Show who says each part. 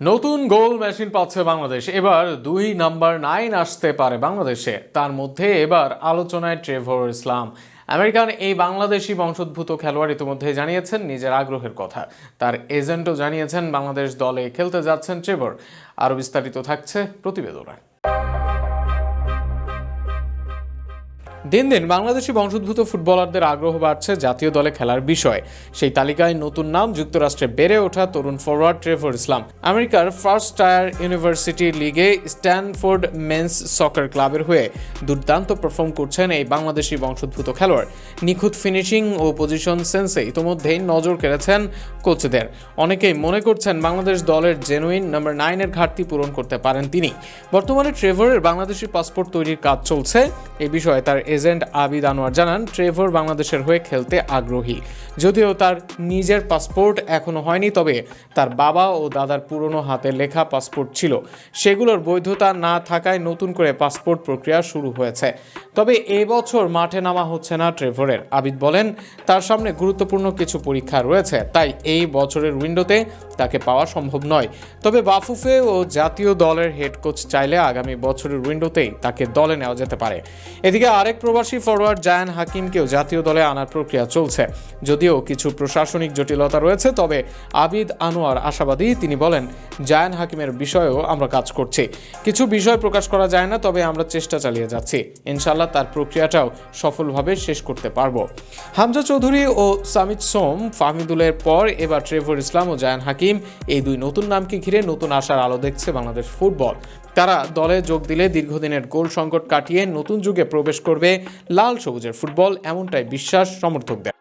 Speaker 1: নতুন goal machine পাচ্ছে বাংলাদেশ। এবার দুই নাম্বার নাইন আসতে পারে বাংলাদেশে। তার মধ্যে এবার আলোচনায় ট্রেভর ইসলাম। আমেরিকান এই বাংলাদেশি বংশোদ্ভূত খেলোয়াড় ইতিমধ্যে জানিয়েছেন নিজের আগ্রহের কথা। তার এজেন্টও জানিয়েছেন বাংলাদেশ দলে খেলতে যাচ্ছেন ট্রেভর। আরও বিস্তারিত থাকছে প্রতিবেদনায় দিন দিন বাংলাদেশি বংশোদ্ভূত ফুটবলারদের আগ্রহ বাড়ছে জাতীয় দলে খেলার বিষয়ে। সেই তালিকায় নতুন নাম যুক্তরাষ্ট্রে বেড়ে ওঠা তরুণ ফরওয়ার্ড ট্রেভর ইসলাম আমেরিকার ফার্স্ট টায়ার ইউনিভার্সিটি লিগে স্ট্যানফোর্ড মেন্স সকার ক্লাবের হয়ে দুর্দান্ত পারফর্ম করছেন এই বাংলাদেশি বংশোদ্ভূত খেলোয়াড়। নিখুঁত ফিনিশিং ও পজিশন সেন্সে ইতোমধ্যেই নজর কেড়েছেন কোচদের অনেকেই মনে করছেন বাংলাদেশ দলের জেনুইন নাম্বার নাইনের ঘাটতি পূরণ করতে পারেন তিনি। বর্তমানে ট্রেভরের বাংলাদেশি পাসপোর্ট তৈরির কাজ চলছে। এ বিষয়ে তার এজেন্ট আবিদ আনোয়ার জানান, ট্রেভর বাংলাদেশের হয়ে খেলতে আগ্রহী। যদিও তার নিজের পাসপোর্ট এখনও হয়নি, তবে তার বাবা ও দাদার পুরনো হাতে লেখা পাসপোর্ট ছিল। সেগুলোর বৈধতা না থাকায় নতুন করে পাসপোর্ট প্রক্রিয়া শুরু হয়েছে। তবে এবছর মাঠে নামা হচ্ছে না ট্রেভরের। আবিদ বলেন, তার সামনে গুরুত্বপূর্ণ কিছু পরীক্ষা রয়েছে, তাই এই বছরের উইন্ডোতে তাকে পাওয়া সম্ভব নয়। তবে বাফুফে ও জাতীয় দলের হেড কোচ চাইলে আগামী বছরের উইন্ডোতেই তাকে দলে নেওয়া যেতে পারে। এদিকে আরেক প্রবাসী ফরওয়ার্ড জায়ান হাকিমকেও জাতীয় দলে আনার প্রক্রিয়া চলছে। যদিও কিছু প্রশাসনিক জটিলতা রয়েছে, তবে আবিদ আনোয়ার আশাবাদী তিনি বলেন, জায়ান হাকিমের বিষয়েও আমরা কাজ করছি। কিছু বিষয় প্রকাশ করা যায় না, তবে আমরা চেষ্টা চালিয়ে যাচ্ছি। ইনশাল্লাহ তার প্রক্রিয়াটাও সফলভাবে শেষ করতে পারব। হামজা চৌধুরী ও সামিত সোম ফাহমিদুলের পর এবার ট্রেভর ইসলাম ও জায়ান হাকিম এই দুই নতুন নামকে ঘিরে নতুন আশার আলো দেখছে বাংলাদেশ ফুটবল। তারা দলে যোগ দিলে দীর্ঘদিনের গোল সংকট কাটিয়ে নতুন যুগে প্রবেশ করবে লাল সবুজের ফুটবল এমনটাই বিশ্বাস সমর্থকদের।